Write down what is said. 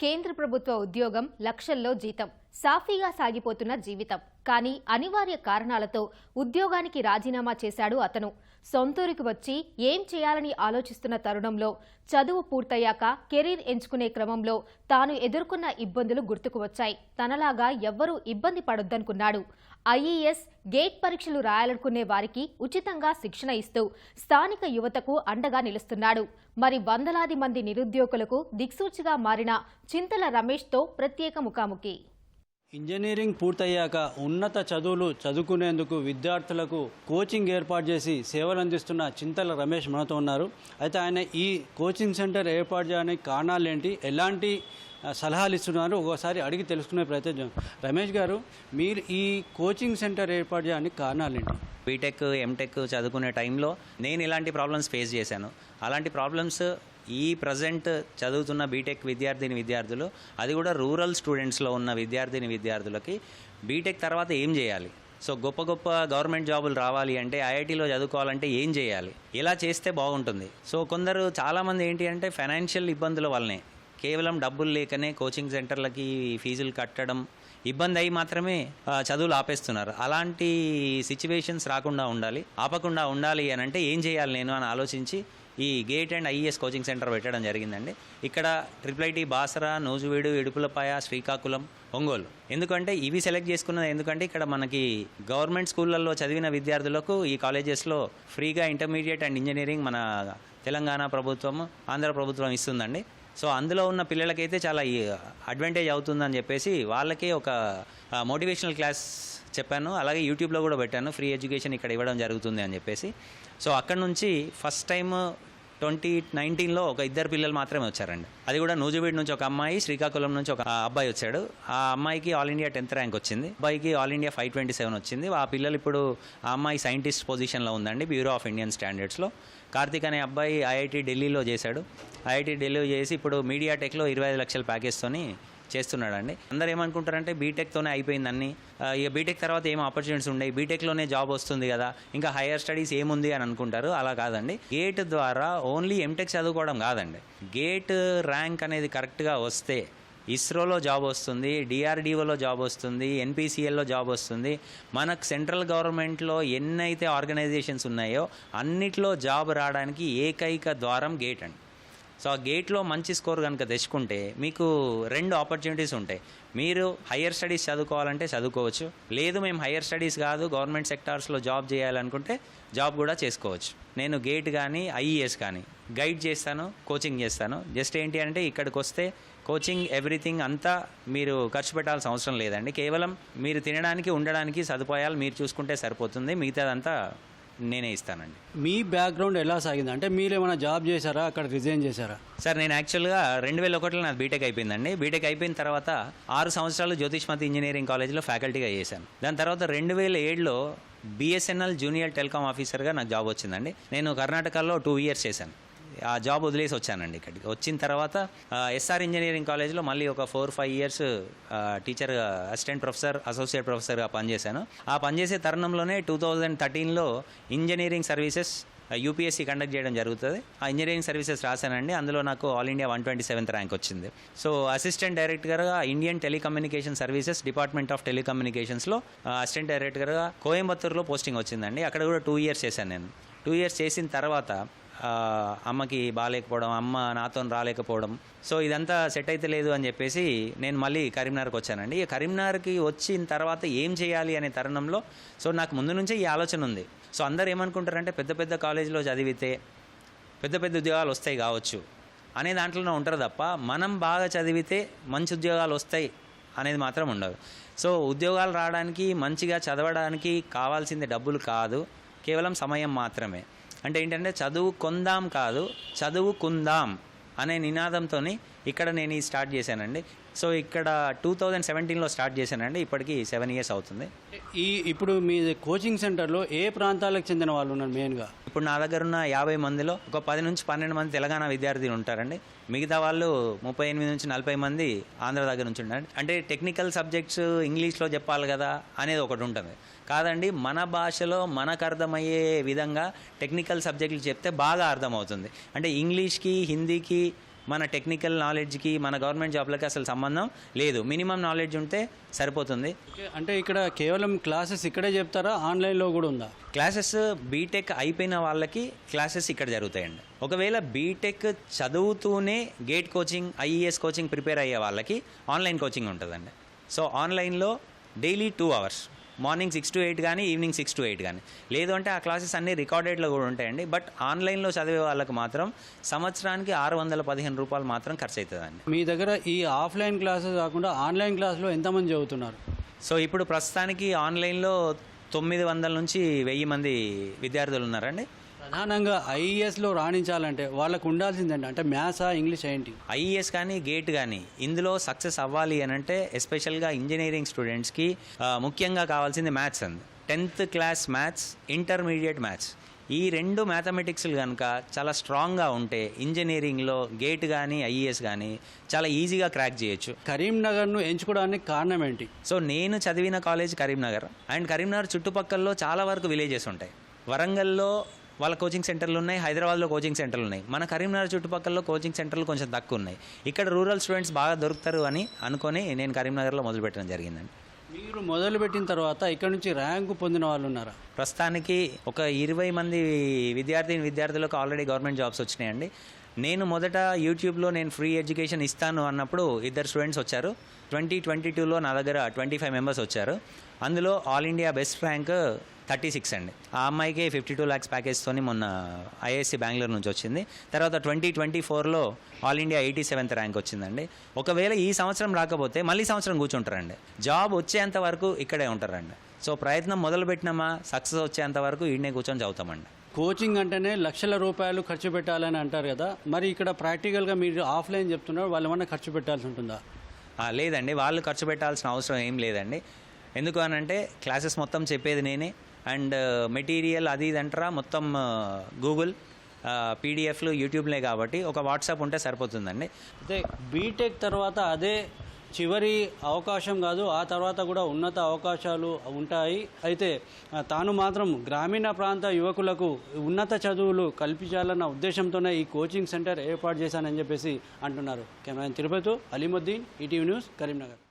కేంద్ర ప్రభుత్వ ఉద్యోగం లక్షల్లో జీతం. సాఫీగా సాగిపోతున్న జీవితం. కానీ అనివార్య కారణాలతో ఉద్యోగానికి రాజీనామా చేశాడు అతను. సొంతూరికి వచ్చి ఏం చేయాలని ఆలోచిస్తున్న తరుణంలో చదువు పూర్తయ్యాక కెరీర్ ఎంచుకునే క్రమంలో తాను ఎదుర్కొన్న ఇబ్బందులు గుర్తుకు వచ్చాయి. తనలాగా ఎవ్వరూ ఇబ్బంది పడొద్దనుకున్నాడు. ఐఈఎస్ గేట్ పరీక్షలు రాయాలనుకునే వారికి ఉచితంగా శిక్షణ ఇస్తూ స్థానిక యువతకు అండగా నిలుస్తున్నాడు. మరి వందలాది మంది నిరుద్యోగులకు దిక్సూచిగా మారిన చింతల రమేష్తో ప్రత్యేక ముఖాముఖి. ఇంజనీరింగ్ పూర్తయ్యాక ఉన్నత చదువులు చదువుకునేందుకు విద్యార్థులకు కోచింగ్ ఏర్పాటు చేసి సేవలు అందిస్తున్న చింతల రమేష్ మనతో ఉన్నారు. అయితే ఆయన ఈ కోచింగ్ సెంటర్ ఏర్పాటు చేయడానికి కారణాలు ఏంటి? ఎలాంటి సలహాలు ఇస్తున్నారు? ఒకసారి అడిగి తెలుసుకునే ప్రయత్నం రమేష్ గారు మీరు ఈ కోచింగ్ సెంటర్ ఏర్పాటు చేయడానికి కారణాలు ఏంటి? బీటెక్ ఎంటెక్ చదువుకునే టైంలో నేను ఇలాంటి ప్రాబ్లమ్స్ ఫేస్ చేశాను. అలాంటి ప్రాబ్లమ్స్ ఈ ప్రజెంట్ చదువుతున్న బీటెక్ విద్యార్థిని విద్యార్థులు అది కూడా రూరల్ స్టూడెంట్స్లో ఉన్న విద్యార్థిని విద్యార్థులకి బీటెక్ తర్వాత ఏం చేయాలి? సో గొప్ప గొప్ప గవర్నమెంట్ జాబులు రావాలి అంటే ఐఐటీలో చదువుకోవాలంటే ఏం చేయాలి? ఇలా చేస్తే బాగుంటుంది. సో కొందరు చాలామంది ఏంటి అంటే ఫైనాన్షియల్ ఇబ్బందుల వల్లనే కేవలం డబ్బులు లేకనే కోచింగ్ సెంటర్లకి ఫీజులు కట్టడం ఇబ్బంది అయి మాత్రమే చదువులు ఆపేస్తున్నారు. అలాంటి సిచ్యువేషన్స్ రాకుండా ఉండాలి ఆపకుండా ఉండాలి అని అంటే ఏం చేయాలి నేను అని ఆలోచించి ఈ gate and IAS coaching centre పెట్టడం జరిగిందండి. ఇక్కడ ట్రిపుల్ ఐటీ బాసరా నూజువీడు ఇడుపులపాయ శ్రీకాకుళం ఒంగోలు. ఎందుకంటే ఇవి సెలెక్ట్ చేసుకున్నది ఎందుకంటే ఇక్కడ మనకి గవర్నమెంట్ స్కూళ్ళల్లో చదివిన విద్యార్థులకు ఈ కాలేజెస్లో ఫ్రీగా ఇంటర్మీడియట్ అండ్ ఇంజనీరింగ్ మన తెలంగాణ ప్రభుత్వం ఆంధ్ర ప్రభుత్వం ఇస్తుందండి. సో అందులో ఉన్న పిల్లలకైతే చాలా అడ్వాంటేజ్ అవుతుందని చెప్పేసి వాళ్ళకే ఒక మోటివేషనల్ క్లాస్ చెప్పాను. అలాగే యూట్యూబ్లో కూడా పెట్టాను. ఫ్రీ ఎడ్యుకేషన్ ఇక్కడ ఇవ్వడం జరుగుతుంది అని చెప్పేసి. సో అక్కడ నుంచి ఫస్ట్ టైం ట్వంటీ నైన్టీన్లో ఒక ఇద్దరు పిల్లలు మాత్రమే వచ్చారండి. అది కూడా నూజుబీడ్ నుంచి ఒక అమ్మాయి శ్రీకాకుళం నుంచి ఒక అబ్బాయి వచ్చాడు. ఆ అమ్మాయికి ఆల్ ఇండియా టెన్త్ ర్యాంక్ వచ్చింది. అబ్బాయికి all India five twenty seven వచ్చింది. ఆ పిల్లలు ఇప్పుడు ఆ అమ్మాయి సైంటిస్ట్ పొజిషన్లో ఉందండి బ్యూరో ఆఫ్ ఇండియన్ స్టాండర్డ్స్లో కార్తిక్ అనే అబ్బాయి ఐఐటి ఢిల్లీలో చేశాడు. ఐఐటి ఢిల్లీలో చేసి ఇప్పుడు మీడియా టెక్లో ఇరవై ఐదు లక్షల ప్యాకేజ్తోని చేస్తున్నాడండి. అందరు ఏమనుకుంటారంటే బీటెక్తోనే అయిపోయింది అన్ని ఇక బీటెక్ తర్వాత ఏం ఆపర్చునిటీస్ ఉన్నాయి బీటెక్లోనే జాబ్ వస్తుంది కదా. ఇంకా హైయర్ స్టడీస్ ఏముంది అని అనుకుంటారు. అలా కాదండి. గేట్ ద్వారా ఓన్లీ ఎంటెక్ చదువుకోవడం కాదండి. గేట్ ర్యాంక్ అనేది కరెక్ట్గా వస్తే ఇస్రోలో జాబ్ వస్తుంది డిఆర్డిఓలో జాబ్ వస్తుంది ఎన్పిసిఎల్లో జాబ్ వస్తుంది. మనకు సెంట్రల్ గవర్నమెంట్లో ఎన్నైతే ఆర్గనైజేషన్స్ ఉన్నాయో అన్నిట్లో జాబ్ రావడానికి ఏకైక ద్వారం గేట్ అండి. సో ఆ గేట్లో మంచి స్కోర్ కనుక తెచ్చుకుంటే మీకు రెండు ఆపర్చునిటీస్ ఉంటాయి. మీరు హయ్యర్ స్టడీస్ చదువుకోవాలంటే చదువుకోవచ్చు. లేదు మేము హయ్యర్ స్టడీస్ కాదు గవర్నమెంట్ సెక్టార్స్లో జాబ్ చేయాలనుకుంటే జాబ్ కూడా చేసుకోవచ్చు. నేను గేట్ కానీ ఐఈఎస్ కానీ గైడ్ చేస్తాను కోచింగ్ చేస్తాను. జస్ట్ ఏంటి అంటే ఇక్కడికి వస్తే కోచింగ్ ఎవ్రీథింగ్ అంతా మీరు ఖర్చు పెట్టాల్సిన అవసరం లేదండి. కేవలం మీరు తినడానికి ఉండడానికి సదుపాయాలు మీరు చూసుకుంటే సరిపోతుంది. మిగతాదంతా నేనే ఇస్తానండి. మీ బ్యాక్గ్రౌండ్ ఎలా సాగింది? అంటే మీరు ఏమైనా జాబ్ చేశారా? అక్కడ రిజైన్ చేశారా? సార్ నేను యాక్చువల్గా రెండు వేల ఒకటిలో నాది బీటెక్ అయిపోయిందండి. బీటెక్ అయిపోయిన తర్వాత ఆరు సంవత్సరాలు జ్యోతిష్మతి ఇంజనీరింగ్ కాలేజ్లో ఫ్యాకల్టీగా చేశాను. దాని తర్వాత రెండు వేల ఏడులో బిఎస్ఎన్ఎల్ జూనియర్ టెలికామ్ ఆఫీసర్గా నాకు జాబ్ వచ్చిందండి. నేను కర్ణాటకలో టూ ఇయర్స్ చేశాను. ఆ జాబ్ వదిలేసి వచ్చానండి ఇక్కడికి. వచ్చిన తర్వాత ఎస్ఆర్ ఇంజనీరింగ్ కాలేజ్లో మళ్ళీ ఒక four five years teacher assistant professor associate ప్రొఫెసర్గా పనిచేశాను. ఆ పనిచేసే తరుణంలోనే టూ థౌజండ్ థర్టీన్లో ఇంజనీరింగ్ సర్వీసెస్ యూపీఎస్సీ కండక్ట్ చేయడం జరుగుతుంది. ఆ ఇంజనీరింగ్ సర్వీసెస్ రాశానండి. అందులో నాకు all India one twenty seventh rank వచ్చింది. సో అసిస్టెంట్ డైరెక్టర్గా Indian telecommunication services department of టెలికమ్యూనికేషన్స్లో assistant డైరెక్టర్గా కోయంబత్తూరులో పోస్టింగ్ వచ్చిందండి. అక్కడ కూడా టూ ఇయర్స్ చేశాను నేను. టూ ఇయర్స్ చేసిన తర్వాత అమ్మకి బాగాలేకపోవడం అమ్మ నాతో రాలేకపోవడం. సో ఇదంతా సెట్ అయితే లేదు అని చెప్పేసి నేను మళ్ళీ కరీంనగర్కి వచ్చానండి. ఈ కరీంనగర్కి వచ్చిన తర్వాత ఏం చేయాలి అనే తరుణంలో సో నాకు ముందు నుంచే ఈ ఆలోచన ఉంది. సో అందరు ఏమనుకుంటారంటే పెద్ద పెద్ద కాలేజీలో చదివితే పెద్ద పెద్ద ఉద్యోగాలు వస్తాయి కావచ్చు. అనే దాంట్లోనే ఉంటారు తప్ప మనం బాగా చదివితే మంచి ఉద్యోగాలు వస్తాయి అనేది మాత్రం ఉండదు. సో ఉద్యోగాలు రావడానికి మంచిగా చదవడానికి కావాల్సింది డబ్బులు కాదు. కేవలం సమయం మాత్రమే. అంటే ఏంటంటే చదువు కొందాం కాదు చదువుకుందాం అనే నినాదంతో ఇక్కడ నేను ఈ స్టార్ట్ చేశానండి. సో ఇక్కడ టూ థౌజండ్ సెవెంటీన్లో స్టార్ట్ చేశానండి. ఇప్పటికి సెవెన్ ఇయర్స్ అవుతుంది. ఈ ఇప్పుడు మీ కోచింగ్ సెంటర్లో ఏ ప్రాంతాలకు చెందిన వాళ్ళు ఉన్నారు మెయిన్గా? ఇప్పుడు నా దగ్గర ఉన్న యాభై మందిలో ఒక పది నుంచి పన్నెండు మంది తెలంగాణ విద్యార్థులు ఉంటారండి. మిగతా వాళ్ళు ముప్పై ఎనిమిది నుంచి నలభై మంది ఆంధ్ర దగ్గర నుంచి ఉంటారు అంటే టెక్నికల్ సబ్జెక్ట్స్ ఇంగ్లీష్లో చెప్పాలి కదా అనేది ఒకటి ఉంటుంది. కాదండి మన భాషలో మనకు అర్థమయ్యే విధంగా టెక్నికల్ సబ్జెక్టులు చెప్తే బాగా అర్థమవుతుంది. అంటే ఇంగ్లీష్కి హిందీకి మన టెక్నికల్ నాలెడ్జ్కి మన గవర్నమెంట్ జాబ్లకి అసలు సంబంధం లేదు. మినిమం నాలెడ్జ్ ఉంటే సరిపోతుంది. అంటే ఇక్కడ కేవలం క్లాసెస్ ఇక్కడే చెప్తారా? ఆన్లైన్లో కూడా ఉందా? క్లాసెస్ బీటెక్ అయిపోయిన వాళ్ళకి క్లాసెస్ ఇక్కడ జరుగుతాయండి. ఒకవేళ బీటెక్ చదువుతూనే GATE coaching IES coaching prepare అయ్యే వాళ్ళకి ఆన్లైన్ కోచింగ్ ఉంటుందండి. సో ఆన్లైన్లో daily two hours morning six to eight కానీ ఈవినింగ్ సిక్స్ టు ఎయిట్ కానీ. లేదు అంటే ఆ క్లాసెస్ అన్నీ రికార్డెడ్లో కూడా ఉంటాయండి. బట్ ఆన్లైన్లో చదివే వాళ్ళకి మాత్రం సంవత్సరానికి ఆరు వందల పదిహేను రూపాయలు మాత్రం ఖర్చు అవుతుందండి మీ దగ్గర ఈ ఆఫ్లైన్ క్లాసెస్ కాకుండా ఆన్లైన్ క్లాస్లో ఎంతమంది చదువుతున్నారు? సో ఇప్పుడు ప్రస్తుతానికి ఆన్లైన్లో తొమ్మిది వందల నుంచి వెయ్యి మంది విద్యార్థులు ఉన్నారండి. ప్రధానంగా ఐఈఎస్లో రాణించాలంటే వాళ్ళకు ఉండాల్సిందండి. అంటే మ్యాథ్సా ఇంగ్లీష్ ఏంటి? ఐఈఎస్ కానీ గేట్ కానీ ఇందులో సక్సెస్ అవ్వాలి అని అంటే ఎస్పెషల్గా ఇంజనీరింగ్ స్టూడెంట్స్కి ముఖ్యంగా కావాల్సింది మ్యాథ్స్ అండి. Tenth class maths intermediate maths. ఈ రెండు మ్యాథమెటిక్స్లు కనుక చాలా స్ట్రాంగ్గా ఉంటే ఇంజనీరింగ్లో గేట్ కానీ ఐఈఎస్ కానీ చాలా ఈజీగా క్రాక్ చేయొచ్చు. కరీంనగర్ను ఎంచుకోవడానికి కారణం ఏంటి? సో నేను చదివిన కాలేజ్ కరీంనగర్. అండ్ కరీంనగర్ చుట్టుపక్కల్లో చాలా వరకు విలేజెస్ ఉంటాయి. వరంగల్లో వాళ్ళ కోచింగ్ సెంటర్లు ఉన్నాయి హైదరాబాద్లో కోచింగ్ సెంటర్లు ఉన్నాయి. మన కరీంనగర్ చుట్టుపక్కల కోచింగ్ సెంటర్లు కొంచెం తక్కువ ఉన్నాయి. ఇక్కడ రూరల్ స్టూడెంట్స్ బాగా దొరుకుతారు అని అనుకొని నేను కరీంనగర్లో మొదలుపెట్టడం జరిగిందండి. మీరు మొదలుపెట్టిన తర్వాత ఇక్కడ నుంచి ర్యాంకు పొందిన వాళ్ళు ఉన్నారా? ప్రస్తుతానికి ఒక ఇరవై మంది విద్యార్థిని విద్యార్థులకు ఆల్రెడీ గవర్నమెంట్ జాబ్స్ వచ్చినాయండి. నేను మొదట యూట్యూబ్లో నేను ఫ్రీ ఎడ్యుకేషన్ ఇస్తాను అన్నప్పుడు ఇద్దరు స్టూడెంట్స్ వచ్చారు. ట్వంటీ ట్వంటీ టూలో నా దగ్గర ట్వంటీ ఫైవ్ మెంబర్స్ వచ్చారు. అందులో all India best rank thirty six అండి. ఆ అమ్మాయికి ఫిఫ్టీ టూ ల్యాక్స్ ప్యాకేజ్తోని మొన్న ఐఐఎస్సి బెంగళూరు నుంచి వచ్చింది. తర్వాత ట్వంటీ ట్వంటీ ఫోర్లో all India eighty seventh rank వచ్చిందండి. ఒకవేళ ఈ సంవత్సరం రాకపోతే మళ్ళీ సంవత్సరం కూర్చుంటారండి. జాబ్ వచ్చేంత వరకు ఇక్కడే ఉంటారండి. సో ప్రయత్నం మొదలుపెట్టినామా సక్సెస్ వచ్చేంత వరకు ఈడనే కూర్చొని చదువుతామండి. కోచింగ్ అంటేనే లక్షల రూపాయలు ఖర్చు పెట్టాలని అంటారు కదా. మరి ఇక్కడ ప్రాక్టికల్గా మీరు ఆఫ్లైన్ చెప్తున్నారు వాళ్ళు ఏమన్నా ఖర్చు పెట్టాల్సి ఉంటుందా? లేదండి. వాళ్ళు ఖర్చు పెట్టాల్సిన అవసరం ఏం లేదండి. ఎందుకు అని అంటే క్లాసెస్ మొత్తం చెప్పేది నేనే. అండ్ మెటీరియల్ అది ఇది అంటారా? మొత్తం గూగుల్ పీడిఎఫ్లు యూట్యూబ్లే కాబట్టి ఒక వాట్సాప్ ఉంటే సరిపోతుందండి. అయితే బీటెక్ తర్వాత అదే చివరి అవకాశం కాదు ఆ తర్వాత కూడా ఉన్నత అవకాశాలు ఉంటాయి. అయితే తాను మాత్రం గ్రామీణ ప్రాంత యువకులకు ఉన్నత చదువులు కల్పించాలన్న ఉద్దేశంతోనే ఈ కోచింగ్ సెంటర్ ఏర్పాటు చేశానని చెప్పేసి అంటున్నారు. Camera Tirupati Alimuddin ETV news Karimnagar.